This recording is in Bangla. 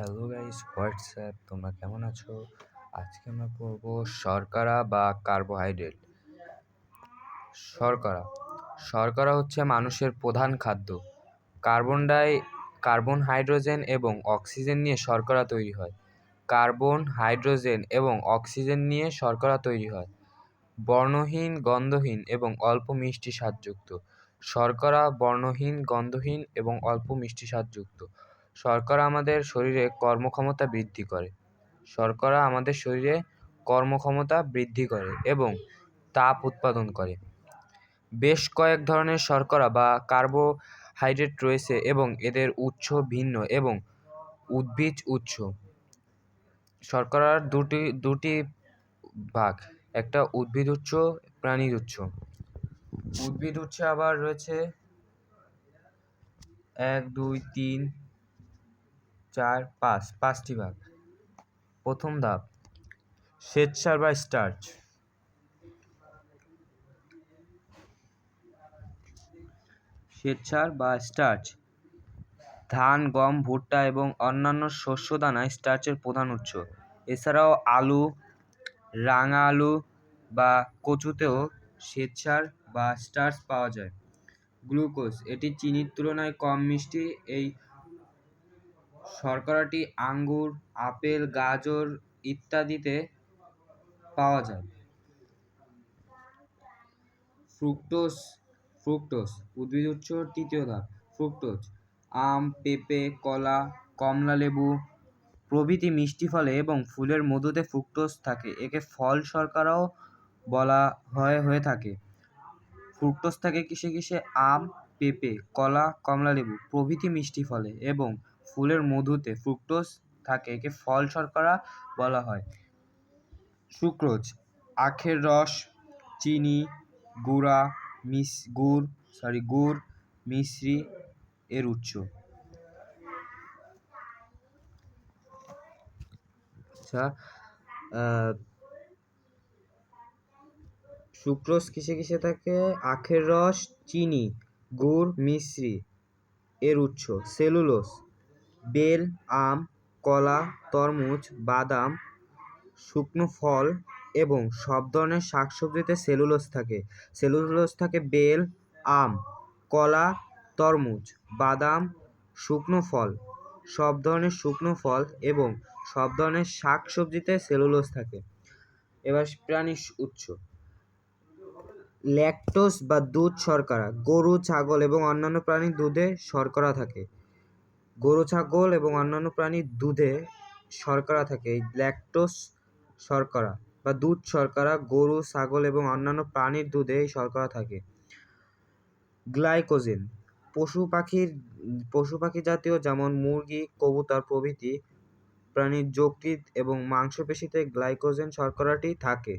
হ্যালো গাইস হোয়াটসঅ্যাপ তোমরা কেমন আছো? আজকে আমরা পড়ব শর্করা বা কার্বোহাইড্রেট শর্করা। শর্করা হচ্ছে মানুষের প্রধান খাদ্য। কার্বন ডাই কার্বন হাইড্রোজেন এবং অক্সিজেন নিয়ে শর্করা তৈরি হয়। কার্বন হাইড্রোজেন এবং অক্সিজেন নিয়ে শর্করা তৈরি হয়। বর্ণহীন, গন্ধহীন এবং অল্প মিষ্টি স্বাদযুক্ত। শর্করা বর্ণহীন, গন্ধহীন এবং অল্প মিষ্টি স্বাদযুক্ত। শর্করা আমাদের শরীরে কর্মক্ষমতা বৃদ্ধি করে। শর্করা আমাদের শরীরে কর্মক্ষমতা বৃদ্ধি করে এবং তাপ উৎপাদন করে। বেশ কয়েক ধরনের শর্করা বা কার্বোহাইড্রেট রয়েছে এবং এদের উৎস ভিন্ন এবং উদ্ভিজ উৎস। শর্করার দুটি দুটি ভাগ, একটা উদ্ভিদ উৎস প্রাণীর উৎস। উদ্ভিদ উৎসে আবার রয়েছে এক, দুই, তিন চার, পাঁচ, পাঁচটি ভাগ। প্রথম ধাপ শ্বেতসার বা স্টার্চ। শ্বেতসার বা স্টার্চ, ধান, গম, ভুট্টা এবং অন্যান্য শস্য দানা স্টার্চের প্রধান উৎস। এছাড়াও আলু, রাঙা আলু বা কচুতেও শ্বেতসার বা স্টার্চ পাওয়া যায়। গ্লুকোজ, এটি চিনির তুলনায় কম মিষ্টি। এই শর্করাটি আঙ্গুর, আপেল, গাজর ইত্যাদিতে পাওয়া যায়। ফ্রুক্টোজ ফ্রুক্টোজ, উদ্ভিদ উৎস তৃতীয় ধাপ, ফ্রুক্টোজ, আম, পেঁপে, কলা, কমলা লেবু প্রভৃতি মিষ্টি ফলে এবং ফুলের মধুতে ফ্রুক্টোজ থাকে। একে ফল শর্করাও বলা হয়, হয়ে থাকে। ফ্রুক্টোজ থাকে কিসে কিসে? আম, পেঁপে, কলা, কমলা লেবু প্রভৃতি মিষ্টি ফলে এবং ফুলের মধুতে ফ্রুক্টোজ থাকে, একে ফল শর্করা বলা হয়। সুক্রোজ, আখের রস, চিনি, গুড়া, মিস, গুড় সরি গুড়, মিশ্রি এর উৎস। আচ্ছা সুক্রোজ কিসে কিসে থাকে? আখের রস, চিনি, গুড়, মিশ্রি এর উৎস। সেলুলোজ বেল, আম, কলা, তরমুজ, বাদাম, শুকনো ফল এবং সব ধরনের শাক সবজিতে সেলুলোজ থাকে। সেলুলোজ থাকে বেল, আম, কলা, তরমুজ, বাদাম, শুকনো ফল। সব ধরনের শুকনো ফল এবং সব ধরনের শাক সবজিতে সেলুলোজ থাকে। এবার প্রাণীর উৎস। ল্যাকটোজ বা দুধ শর্করা। গরু, ছাগল এবং অন্যান্য প্রাণীর দুধে শর্করা থাকে। গরু, ছাগল এবং অন্যান্য প্রাণীর দুধে শর্করা থাকে। এই ল্যাকটোজ শর্করা বা দুধ শর্করা গরু, ছাগল এবং অন্যান্য প্রাণীর দুধে এই শর্করা থাকে। গ্লাইকোজেন পশু পাখির, পশু পাখি জাতীয় যেমন মুরগি, কবুতর প্রভৃতি প্রাণীর যকৃৎ এবং মাংসপেশিতে গ্লাইকোজেন শর্করাটি থাকে।